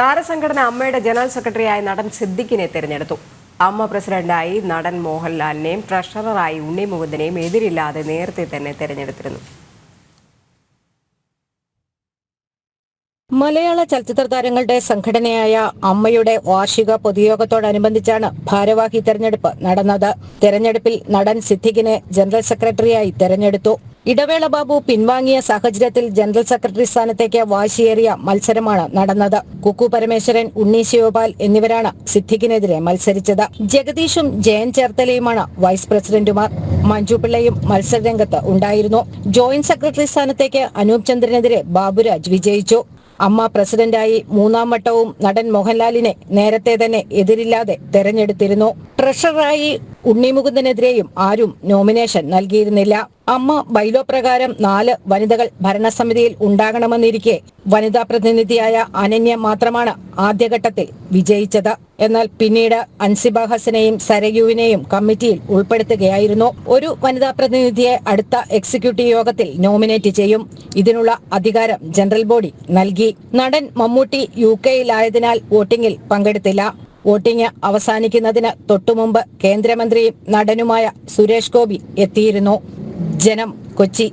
താരസംഘടന അമ്മയുടെ ജനറൽ സെക്രട്ടറിയായി നടൻ സിദ്ദിഖിനെ തിരഞ്ഞെടുത്തു. അമ്മ പ്രസിഡന്റായി നടൻ മോഹൻലാലിനെയും ട്രഷററായി ഉണ്ണി മുകുന്ദനെയും എതിരില്ലാതെ നേരത്തെ തന്നെ തിരഞ്ഞെടുത്തിരുന്നു. മലയാള ചലച്ചിത്ര താരങ്ങളുടെ സംഘടനയായ അമ്മയുടെ വാർഷിക പൊതുയോഗത്തോടനുബന്ധിച്ചാണ് ഭാരവാഹി തെരഞ്ഞെടുപ്പ് നടന്നത്. തെരഞ്ഞെടുപ്പിൽ നടൻ സിദ്ദിഖിനെ ജനറൽ സെക്രട്ടറിയായി തെരഞ്ഞെടുത്തു. ഇടവേള ബാബു പിൻവാങ്ങിയ സാഹചര്യത്തിൽ ജനറൽ സെക്രട്ടറി സ്ഥാനത്തേക്ക് വാശിയേറിയ മത്സരമാണ് നടന്നത്. കുക്കു പരമേശ്വരൻ ഉണ്ണി ശിവപാൽ എന്നിവരാണ് സിദ്ദിഖിനെതിരെ മത്സരിച്ചത്. ജഗദീഷും ജയൻ ചേർത്തലയുമാണ് വൈസ് പ്രസിഡന്റുമാർ. മഞ്ജു പിള്ളയും മത്സരരംഗത്ത് ഉണ്ടായിരുന്നു. ജോയിന്റ് സെക്രട്ടറി സ്ഥാനത്തേക്ക് അനൂപ് ചന്ദ്രനെതിരെ ബാബുരാജ് വിജയിച്ചു. അമ്മ പ്രസിഡന്റായി മൂന്നാം വട്ടവും നടൻ മോഹൻലാലിനെ നേരത്തെ തന്നെ എതിരില്ലാതെ തെരഞ്ഞെടുത്തിരുന്നു. ട്രഷററായി ഉണ്ണിമുകുന്ദനെതിരെയും ആരും നോമിനേഷൻ നൽകിയിരുന്നില്ല. അമ്മ ബൈലോ പ്രകാരം നാല് വനിതകൾ ഭരണസമിതിയിൽ ഉണ്ടാകണമെന്നിരിക്കെ വനിതാ പ്രതിനിധിയായ അനന്യ മാത്രമാണ് ആദ്യഘട്ടത്തിൽ വിജയിച്ചത്. എന്നാൽ പിന്നീട് അൻസിബ ഹസനെയും സരയുവിനെയും കമ്മിറ്റിയിൽ ഉൾപ്പെടുത്തുകയായിരുന്നു. ഒരു വനിതാ പ്രതിനിധിയെ അടുത്ത എക്സിക്യൂട്ടീവ് യോഗത്തിൽ നോമിനേറ്റ് ചെയ്യും. ഇതിനുള്ള അധികാരം ജനറൽ ബോഡി നൽകി. നടൻ മമ്മൂട്ടി യു കെയിലായതിനാൽ വോട്ടിംഗിൽ പങ്കെടുത്തില്ല. വോട്ടിംഗ് അവസാനിക്കുന്നതിന് തൊട്ടുമുമ്പ് കേന്ദ്രമന്ത്രിയും നടനുമായ സുരേഷ് ഗോപി എത്തിയിരുന്നു. ജനം കൊച്ചി.